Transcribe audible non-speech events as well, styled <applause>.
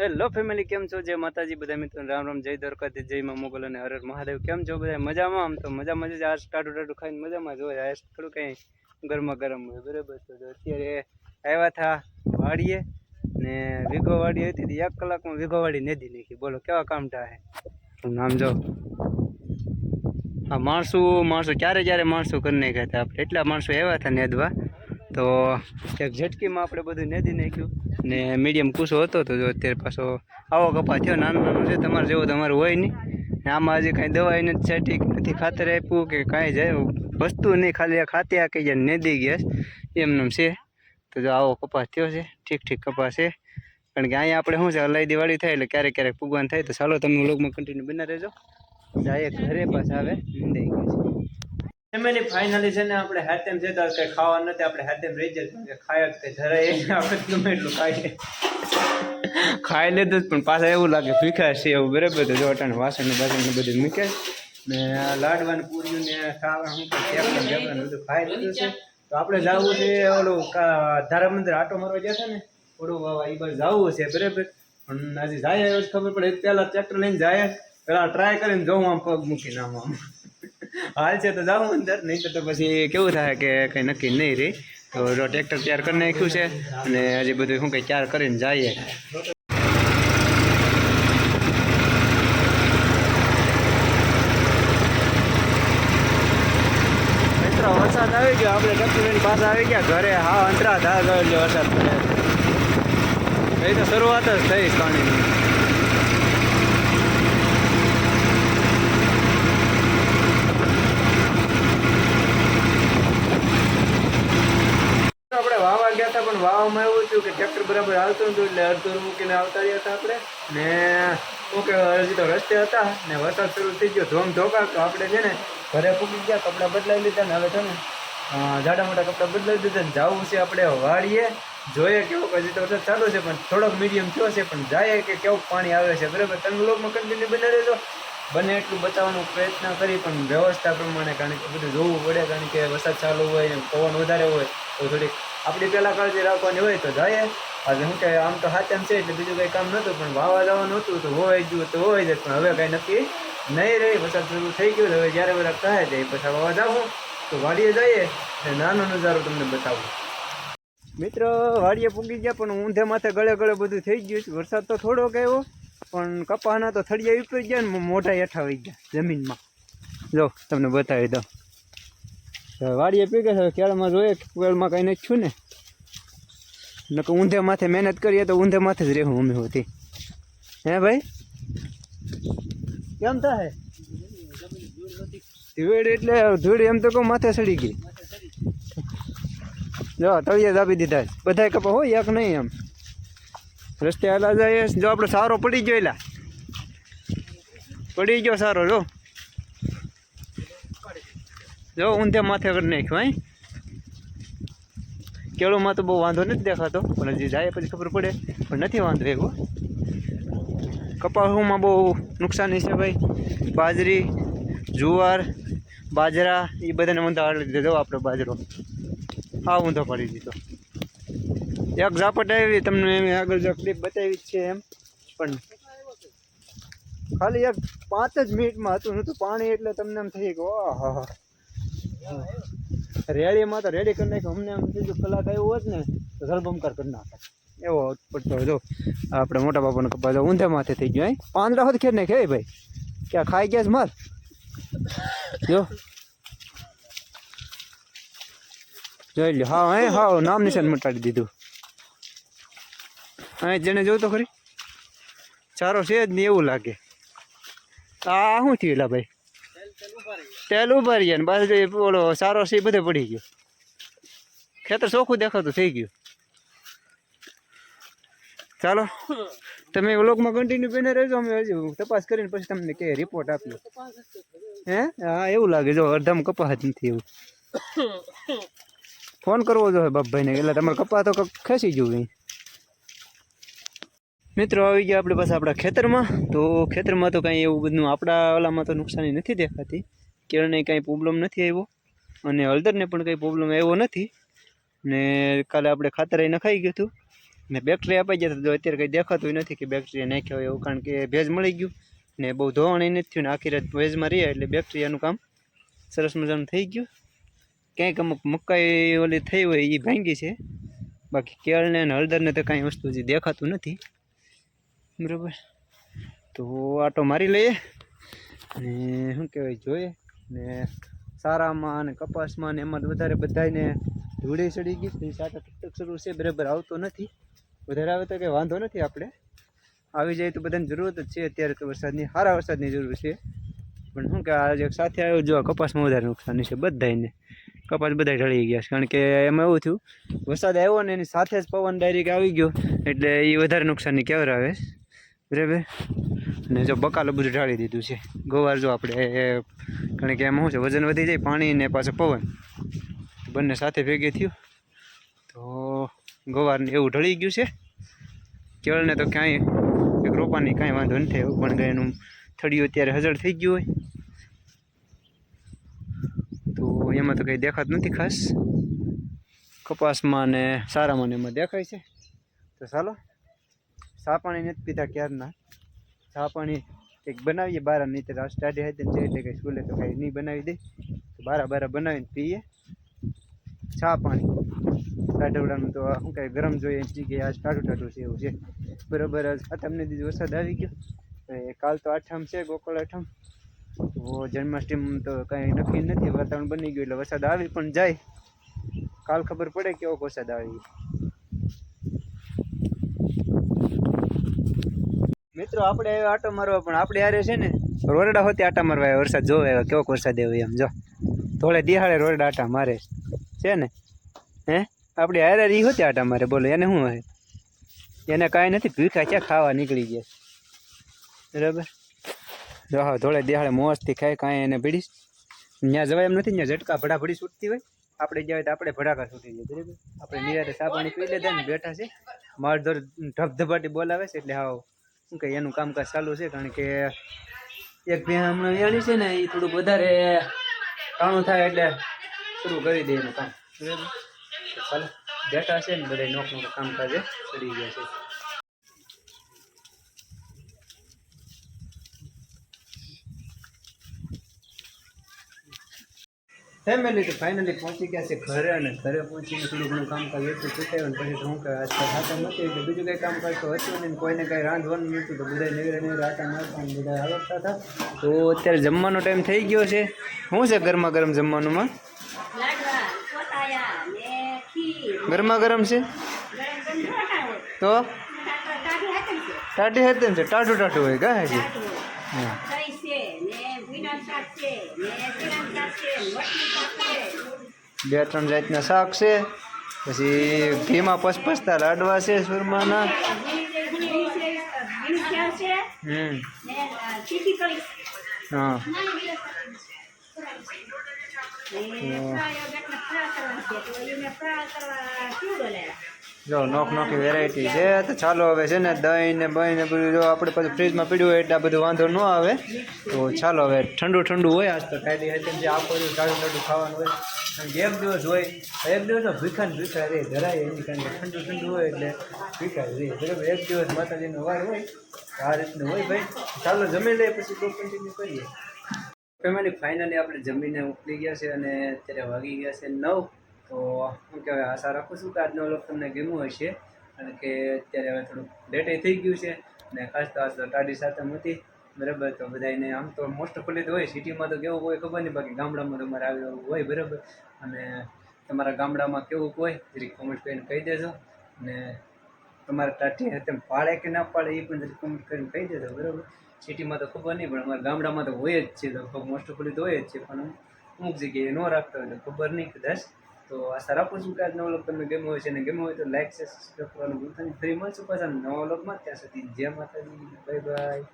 Hello family, કેમ છો? જય માતાજી બધા મિત્રો, રામ રામ, જય દ્વારકાથી જય માં મોગલ અને હર હર મહાદેવ. કેમ છો બધા? મજામાં? આમ તો મજા જ આજ ટાટું ટાટું ખાઈને મજામાં જ હોય. આજ થોડું કંઈ ગરમા ગરમ હોય. બરાબર તો અત્યારે આવ્યા હતા વાડીએ ને વીઘો વાડી હતી તો. એક કલાકમાં વીઘો વાડી નદી નાખી. બોલો, કેવા કામ થાય નામ જો. હા માણસો માણસો ક્યારે ક્યારે માણસો કરી નાખ્યા હતા આપણે? એટલા માણસો આવ્યા હતા નેદવા. તો એક ઝટકીમાં આપણે બધું નેદી નાખ્યું ને મીડિયમ કૂસો હતો તો જો અત્યારે પાછો આવો કપા થયો, નાનો નાનો છે, તમારે જેવો તમારું હોય નહીં. ને આમાં હજી કાંઈ દવાઈ નથી છાંટી નથી, ખાતર આપ્યું કે કાંઈ જાય વસ્તુ નહીં, ખાલી આ ખાતે આ કહી નેદી ગયા એમનેમ છે. તો જો આવો કપાસ થયો છે, ઠીક ઠીક કપાસ છે. કારણ કે અહીંયા આપણે શું છે અલાઈ દિવાળી થાય એટલે ક્યારેક ક્યારેક ભગવાન થાય. તો ચાલો તમે વ્લોગમાં કન્ટિન્યુ બના રહેજો. જાય ઘરે પાછા આવે નીંદાઈ ગયા છે. ફેમિલી ફાઇનલી છે ને આપણે હાથેમ છે તો કઈ ખાવા નથી, આપણે હાથેમ રહી જાય કે ખાય કઈ જરાય. આપણે ગમે એટલું ખાઈએ. ખાઈ લીધું પણ પાછા એવું લાગે ભીખા છે એવું, બરાબર તો જોટાને વાસણ બાસણ બધું મૂકે ને લાડવાનું પૂર્યું ને ખાવા હું કે બધું ખાઈ લીધું છે. તો આપણે જવું છે ઓલું કા- ધારા મંદિર આટો મારવા ગયા છે ને, ઓડું વાવા એ બાજુ જવું છે, બરાબર. પણ હજી જાય ખબર પડે. પેલા ટ્રેક્ટર લઈને જાય પેલા ટ્રાય કરીને જોઉં આમ પગ મૂકીને આમ આમ. હાલ છે તો જાઉં અંદર, નહીં તો પછી કેવું થાય કે કંઈ નક્કી નહીં રહી. તો ટ્રેક્ટર તૈયાર કરી નાખ્યું છે અને હજી બધું શું કંઈ તૈયાર કરીને જઈએ. વરસાદ આવી ગયો. આપણે ટ્રેક્ટર પાસે આવી ગયા. ઘરે હા અંતરા ધા ગયો વરસાદ પડે. એ તો શરૂઆત જ થઈ પાણીની આપણે વાવા ગયા હતા પણ વાવામાં એવું થયું કે ટ્રેક્ટર બરાબર આવતો નતું એટલે અડધું મૂકીને આવતા રહ્યા હતા આપણે. ને શું કે હજી તો રસ્તે હતા, ને વરસાદ શરૂ થઈ ગયો ધોમ ધોકા તો આપણે છે ને ઘરે પૂકી ગયા, કપડાં બદલાવી લીધા ને હવે છે ને જાડા મોટા કપડાં બદલાવી દીધા ને જવું છે આપણે વાળીએ. જોઈએ કેવો હજી તો વરસાદ ચાલુ છે, પણ થોડોક મીડિયમ થયો છે, પણ જાય કે કેવું પાણી આવે છે, બરાબર? તમે લોકોમાં કન્ટિન્યુ બને રહેજો બને એટલું બચાવવાનો પ્રયત્ન કરી, પણ વ્યવસ્થા પ્રમાણે કારણ કે બધું જોવું પડે, કારણ કે વરસાદ ચાલુ હોય પવન વધારે હોય, તો થોડીક આપણી પહેલાં કાળજી રાખવાની હોય તો જાય. આજે શું કે આમ તો હાથેમ છે, એટલે બીજું કંઈ કામ નહોતું, પણ વાવા જવાનું હતું તો હોય ગયું, તો હોય જ, પણ હવે કાંઈ નક્કી નહીં રહી. વરસાદ શરૂ થઈ ગયો, તો હવે જ્યારે બધા કહે છે પછી વાવા જાવું તો વાડીએ જઈએ, ને નાનો નજારો તમને બતાવું. મિત્ર, વાડીએ પૂગી ગયા, પણ ઊંધે માથે ગળે ગળે બધું થઈ ગયું છે. વરસાદ તો થોડોક આવ્યો, પણ કપાના તો થળિયા ઉપડી ગયા ને મોઢા હેઠા વહી ગયા, જમીનમાં. જો, તમને બતાવી દઉં. તો વાડીએ પીગે છે કેળમાં જોઈએ કેળમાં કંઈ નથી છું ને? નકર ઊંધે માથે મહેનત કરીએ તો ઊંધે માથે જ રહેવું અમે હોતી. હે ભાઈ? કેમ થાય? ધૂળ એટલે ધૂળ એમ તો કહું માથે સડી ગઈ. જો, તળિયે દાબી દીધા છે. બધાય કપા હોય, એક નહીં એમ. રસ્તે હાલા જાય જો આપણો સારો પડી ગયો એલા. પડી ગયો સારો, જો. જો, ઊંધે માથે કરી નાખ્યું, હે? કેળોમાં તો બહુ વાંધો નથી દેખાતો, પણ હજી જાય પછી ખબર પડે. પણ નથી વાંધો એવો. કપાસમાં બહુ નુકસાની છે ભાઈ. બાજરી, જુવાર, બાજરા, એ બધાને ઊંધા હાલી દીધો આપણો બાજરો. હા ઊંધો પાડી દીધો એક ઝાપટ આવી, તમને એમ આગળ જો ક્લિપ બતાવી છે એમ. પણ ખાલી એક પાંચ જ મિનિટમાં હતું, નહોતું પાણી એટલે તમને એમ થઈ ગયું આહા રેડીમાં તો રેડી કરી નાખ્યું. અમને એમ સીધું કલાક આવ્યો હોત ને, તો જળબંકાર કરી નાખે. એવો પડતો જો, આપણે મોટા બાપાને કપા જો ઊંધે માથે થઈ ગયો, હે? પાંદડા હોત ખેર નાખે ભાઈ? ક્યાં ખાઈ ગયા છે માર? જો. જોઈ લ્યો હા હે? હા નામ નિશાન મટાડી દીધું. હા, જેને જોયું તો ખરી. ચારો છે જ નહીં એવું લાગે. આ શું થયું ભાઈ? તેલ ઉભારી ગયા બાજુ જો ઓલો સારો સી બધે પડી ગયો. ખેતર ચોખ્ખું દેખાતું થઈ ગયું. ચાલો તમે વ્લોગમાં કન્ટિન્યુ બને રહેજો અમે હજી તપાસ કરીને પછી તમને કે રિપોર્ટ આપ્યો હે? હા એવું લાગે જો અડધામાં કપાસ જ નથી એવું. <coughs> ફોન કરવો જોઈએ બાપભાઈને એટલે તમારે કપા તો ખેંચી જવું અહીં. મિત્રો, આવી ગયા આપણે પાસે આપણા ખેતરમાં. તો ખેતરમાં તો કાંઈ એવું બધું આપણા ઓલામાં તો નુકસાની નથી દેખાતી. કેળને કાંઈ પ્રોબ્લેમ નથી આવ્યો. અને હળદરને પણ કંઈ પ્રોબ્લેમ આવ્યો નથી. ને કાલે આપણે ખાતર નખાઈ ગયું હતું. ને બેક્ટેરિયા અપાઈ જતા તો અત્યારે કંઈ દેખાતું નથી કે બેક્ટેરિયા નાખ્યો હોય એવું, કારણ કે ભેજ મળી ગયું. ને બહુ ધોવાણ નથી થયું ને આખી રાત ભેજમાં રહ્યા એટલે બેક્ટેરિયાનું કામ સરસ મજાનું થઈ ગયું. ક્યાંક અમુક મકાઈ ઓલી થઈ હોય એ ભાંગી છે. બાકી કેળને અને હળદરને તો કાંઈ વસ્તુ હજી દેખાતું નથી. બરાબર. તો આટો મારી લઈએ. ને શું કહેવાય, જોઈએ. ને સારામાં અને કપાસમાં ને એમાં વધારે બધાને ધૂળે ચડી ગઈ. તો સાટા ટકટક શરૂ છે, બરાબર આવતો નથી. વધારે આવે તો કંઈ વાંધો નથી આપણે. આવી જાય તો બધાની જરૂરત જ છે, અત્યારે તો વરસાદની, સારા વરસાદની જરૂર છે. પણ શું કે આજે સાથે આવ્યો, જો કપાસમાં વધારે નુકસાન છે બધાને કપાસ બધા ઢળી ગયા છે. કારણ કે એમાં એવું થયું, વરસાદ આવ્યો ને એની સાથે જ પવન ડાયરેક્ટ આવી ગયો. એટલે એ વધારે નુકસાનની કેવર આવે? છે બરાબર? અને જો બકાલો બધું ઢાળી દીધું છે. ગોવાર જો આપણે કારણ કે એમાં શું છે, વજન વધી જાય, પાણી ને પાછો પવન. બંને સાથે ભેગે થયું. તો ગોવારને એવું ઢળી ગયું છે. કેળને તો ક્યાંય, એક રોપાની કાંઈ વાંધો નથી થયો પણ એનું થડિયું અત્યારે હજળ થઈ ગયું હોય. તો એમાં તો કંઈ દેખાતું નથી ખાસ. કપાસમાં ને સારામાં ને એમાં દેખાય છે. તો ચાલો. ચા પાણી નથી પીતા ક્યારના? ચા પાણી કંઈક બનાવીએ બારા, નહીં તો સ્ટાડી હતી ને એટલે કંઈ સ્કૂલે તો કંઈ નહીં બનાવી દે. તો બારા બારા બનાવીને પીએ. ચા પાણી. ટાઢવડાનું તો શું કહે ગરમ જોઈએ એની જગ્યાએ આજ ટાઢું ટાઢું છે એવું છે. બરાબર આ તમને દીધું વરસાદ આવી ગયો? કાલ તો આઠમ છે, ગોકળ આઠમ. તો જન્માષ્ટમી તો કાંઈ નક્કી નથી, વાતાવરણ બની ગયું એટલે વરસાદ આવી પણ જાય. કાલ ખબર પડે કેવો વરસાદ આવી. મિત્રો, આપણે આવ્યા આટો મારવા, પણ આપણે યારે છે ને, રોરડા હોતી આટા મારવા આવ્યા, વરસાદ જોવે આવ્યા, કેવો વરસાદ આવ્યો એમ, જો. થોડે દિહાળે રોરડા આટા મારે. છે ને? હે? આપણે હારે રી હોતી આટા મારે, બોલો, એને શું હોય? એને કાંઈ નથી ભીખા ક્યાં ખાવા નીકળી ગયા? બરાબર? જો હા થોડે દિહાળે મોજથી ખાય, કાંઈ એને ભીડીશ. ત્યાં જવાય એમ નથી ત્યાં ઝટકા ભડાભડી છૂટતી હોય. આપણે જવાય તો આપણે ભડાકા છૂટી જાય બરાબર? આપણે નિરાતે સાબાણી પી લેતા ને બેઠા છે. મારધોર ધબધબાટી બોલાવે છે, એટલે હાવ શું કે એનું કામકાજ ચાલુ છે કારણ કે એક બે હમણાં વ્યાણી છે ને એ થોડુંક વધારે કાણું થાય એટલે શરૂ કરી દે એનું કામ. ચાલો. બેઠા છે ને બધા નોક નોક કામકાજે કરી ગયા છે. ફેમિલી તો ફાઇનલી પહોંચી ગયા છે ઘરે અને ઘરે પહોંચીને થોડું ઘણું કામકાજ એટલું ચૂકાયું પછી શું હું કહે આજકાલ હાથે નથી એટલે બીજું કંઈ કામકાજ તો હતું નહીં. કોઈને કંઈ રાંધવાનું નહોતું તો બધા નેવરે નેવરે આટા મારતા અને બધા આવડતા હતા. તો અત્યારે જમવાનો ટાઈમ થઈ ગયો છે. શું છે ગરમા ગરમ જમવાનુંમાં? ને ગરમા ગરમ છે? તો? ટાટી હતી છે. ટાટું ટાટું હોય કા હજી હા. બે ત્રણ જાતના શાક છે. પછી ઘીમાં પસપસતા લાડવા છે સુરમાના. હમ. હા. કરવા જો, નોખ નોખી વેરાયટી છે. તો ચાલો હવે છે ને દહીં ને બહીં ને બધું જો આપણે પછી ફ્રીજમાં પીડ્યું હોય એટલે આ બધું વાંધો ન આવે. તો ચાલો હવે ઠંડુ ઠંડુ હોય, આજ તો કાયદી હતી જે આપો ઠંડુ ઠંડુ ખાવાનું હોય. અને એક દિવસ હોય, એક દિવસ તો ભીખા ને ભીખા રે ધરાય એની કારણ કે ઠંડુ ઠંડુ હોય એટલે ભીખા રે. બરાબર? એક દિવસ માતાજીનો વાર હોય આ રીતનું હોય ભાઈ. ચાલો જમી લઈએ પછી તો કન્ટિન્યુ કરીએ. ફેમિલી ફાઇનલી આપણે જમીને ઉપડી ગયા છે અને અત્યારે વાગી ગયા છે નવ. તો શું કહેવાય આશા રાખું છું કે આજનો વ્લોગ તમને ગમ્યો હશે. અને કે અત્યારે હવે થોડુંક લેટે થઈ ગયું છે. અને ખાસ તો આ ટાડી સાથે નથી બરાબર, તો બધાને આમ તો મોસ્ટ ઓફલી તો હોય સિટીમાં તો કેવું હોય ખબર નહીં, બાકી ગામડામાં તમારે આવ્યું હોય બરાબર. અને તમારા ગામડામાં કેવું હોય જરીક કોમેન્ટ કરીને કહી દેજો. અને તમારા ટાટી તેમ પાડે કે ના પાડે, એ પણ જરીક કોમેન્ટ કરીને કહી દેજો, બરાબર. સિટીમાં તો ખબર નહીં, પણ અમારા ગામડામાં તો હોય જ છે, તો મોસ્ટ ઓફલી તો હોય જ છે, પણ અમુક જગ્યાએ ન રાખતા હોય તો ખબર નહીં, કદાચ. તો આશા રાખું છું કે આજનો તમને ગમ્યો હોય છે અને ગમ્યો હોય તો લાઈક છે સબસ્ક્રાઈબ કરવાનું ભૂલતા નહીં. ફરી મળશું પાછા નવા વ્લોગમાં. ત્યાં સુધી જય માતાજી. Bye bye